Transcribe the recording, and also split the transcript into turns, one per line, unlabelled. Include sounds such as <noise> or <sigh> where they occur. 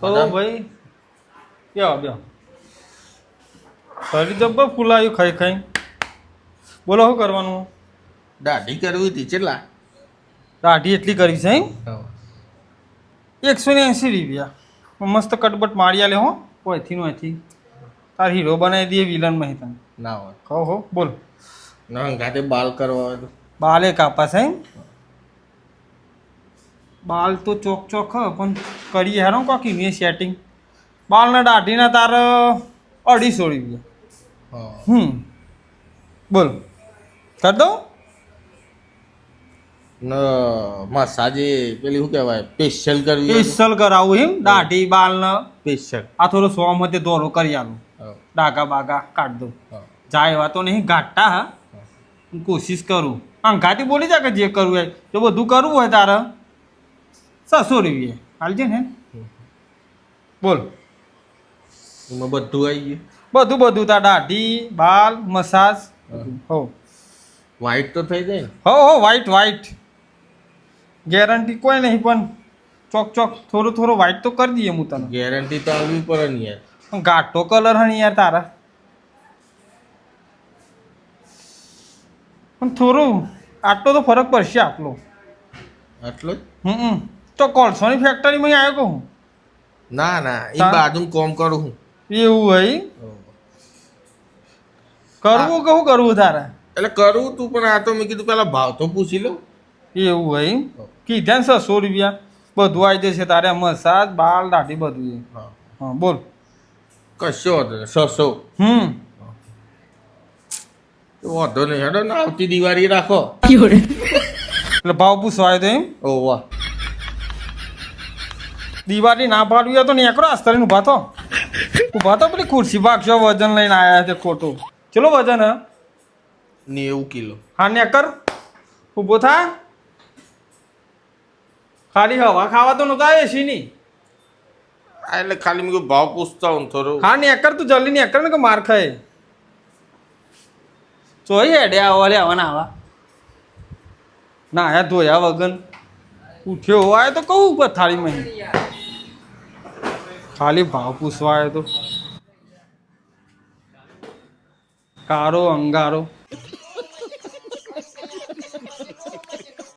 બરાબર.
ભાઈ? ફરી બેહો શરીર જબ્બર ફૂલાયું ખાઈ ખાઈ. બોલો શું કરવાનું?
દાઢી કરવી હતી કેટલા
દાઢી એટલી કરવી છે એમ? એકસો ને એંસી રૂપિયા. મસ્ત કટબટ મારી આલે હો. ઓયથી નો અહીંથી તાર હીરો બનાવી દઈએ વિલનમાં તને.
ના હોય.
કહો હો બોલ.
ના ગાતે બાલ કરવા હોય
બાલે કાપા છે બાલ તો ચોક ચોક હ પણ કરીએ હેરો કોકી ને સેટિંગ બાલના દાઢીના તાર અઢીસો રૂપિયા
હા.
હમ. બોલ. કર દઉં?
ને મસાજે પેલી શું કહેવાય સ્પેશિયલ કરવી હોય
સ્પેશિયલ કરાવું એમ? દાઢી બાલને.
સ્પેશિયલ
આ થોડો સો મતે દોરો કરી આલું. ડાગા બાગા કાઢ દઉં. જાય એવા તો નહીં ગાંઠતા હા? હું. કોશિશ કરું. અંગાથી બોલી જા કે જે કરવું હોય. જો બધું કરવું હોય તારે સસો રૂપિયા હાલજે ને. બોલ.
એમાં બધું આવી ગયું.
બધું બધું તા દાઢી બાલ મસાજ હો.
વ્હાઈટ તો થઈ જાય
હો હો વ્હાઈટ વ્હાઈટ ગેરંટી કોઈ નહીં પણ ચોક ચોક થોડું થોડું વ્હાઈટ તો કરી દઈએ હું તને.
ગેરંટી તો આવવી પડે ને યાર.
પણ ઘાટો કલર હણી યાર તારા. પણ થોડું આટલો તો ફરક પડશે આટલો
આટલો જ?
હમ. તો કોલસોની ફેક્ટરીમાં આવ્યો હું?
ના ના એ બાજુ કોમ કરું હું.
એવું હોય? કરવું કહું કરવું તારે?
એટલે કરું તું પણ આ તો મેં કીધું પેલા ભાવ તો પૂછી લઉં.
એવું હોય? કીધા ને સો રૂપિયા. બધું આવી જશે તારે મસાજ બાલ દાઢી બધું
હા.
બોલ.
કશો વાંધો છસો.
હમ.
તો વાંધો નહીં હેડો ને આવતી દિવાળી રાખો. <laughs>
એટલે ભાવ પૂછવાય તો એમ?
ઓ વાહ.
દિવાળી ના પાડવી તો નેકરો આસ્તરીને ઊભા તો ઊભા તો પેલી ખુરશી ભાગશો વજન લઈને આવ્યા છે ખોટું. ચલો વજન? હે
નેવું કિલો.
હા નેકર. ઊભો થા. ખાલી હવા ખાવા તો નતા એસી ની
આ એટલે ખાલી મેં ભાવ પૂછતા હું થોડું.
હા નેકર તું જલ્દી નેકર ને કે માર ખાય. જોઈ હેડે આવો લે આવા ના આવા. ના હે ધોયા વગન ઉઠ્યો હોય તો કહું થાળીમાં ખાલી ભાવ પૂછવા તો. કારો અંગારો.